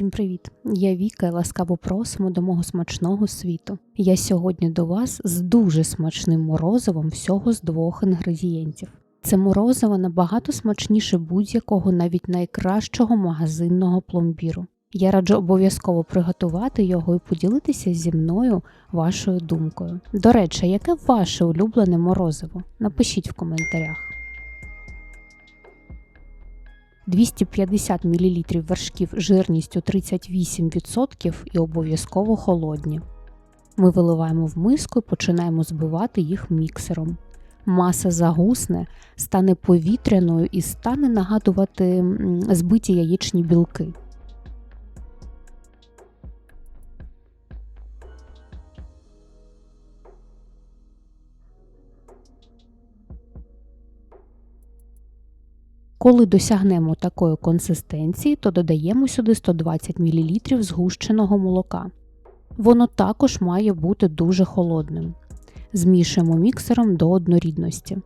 Усім привіт! Я Віка і ласкаво просимо до мого смачного світу. Я сьогодні до вас з дуже смачним морозивом всього з двох інгредієнтів. Це морозиво набагато смачніше будь-якого, навіть найкращого магазинного пломбіру. Я раджу обов'язково приготувати його і поділитися зі мною вашою думкою. До речі, яке ваше улюблене морозиво? Напишіть в коментарях. 250 мл вершків жирністю 38% і обов'язково холодні. Ми виливаємо в миску і починаємо збивати їх міксером. Маса загусне, стане повітряною і стане нагадувати збиті яєчні білки. Коли досягнемо такої консистенції, то додаємо сюди 120 мл згущеного молока. Воно також має бути дуже холодним. Змішуємо міксером до однорідності.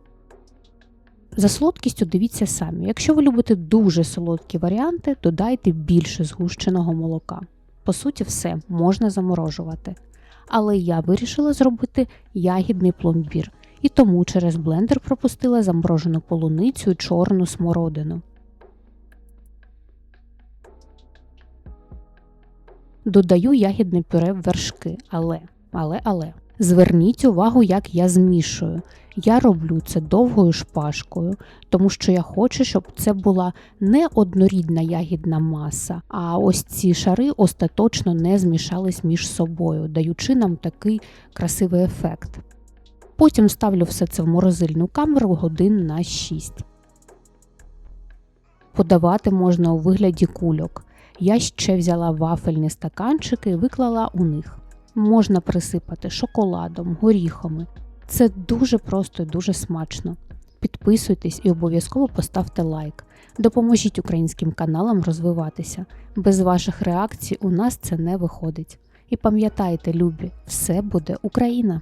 За солодкістю дивіться самі. Якщо ви любите дуже солодкі варіанти, додайте більше згущеного молока. По суті, все можна заморожувати. Але я вирішила зробити ягідний пломбір і тому через блендер пропустила заморожену полуницю і чорну смородину. Додаю ягідне пюре в вершки, але, але, але. Зверніть увагу, як я змішую. Я роблю це довгою шпажкою, тому що я хочу, щоб це була не однорідна ягідна маса, а ось ці шари остаточно не змішались між собою, даючи нам такий красивий ефект. Потім ставлю все це в морозильну камеру годин на 6. Подавати можна у вигляді кульок. Я ще взяла вафельні стаканчики і виклала у них. Можна присипати шоколадом, горіхами. Це дуже просто і дуже смачно. Підписуйтесь і обов'язково поставте лайк. Допоможіть українським каналам розвиватися. Без ваших реакцій у нас це не виходить. І пам'ятайте, любі, все буде Україна!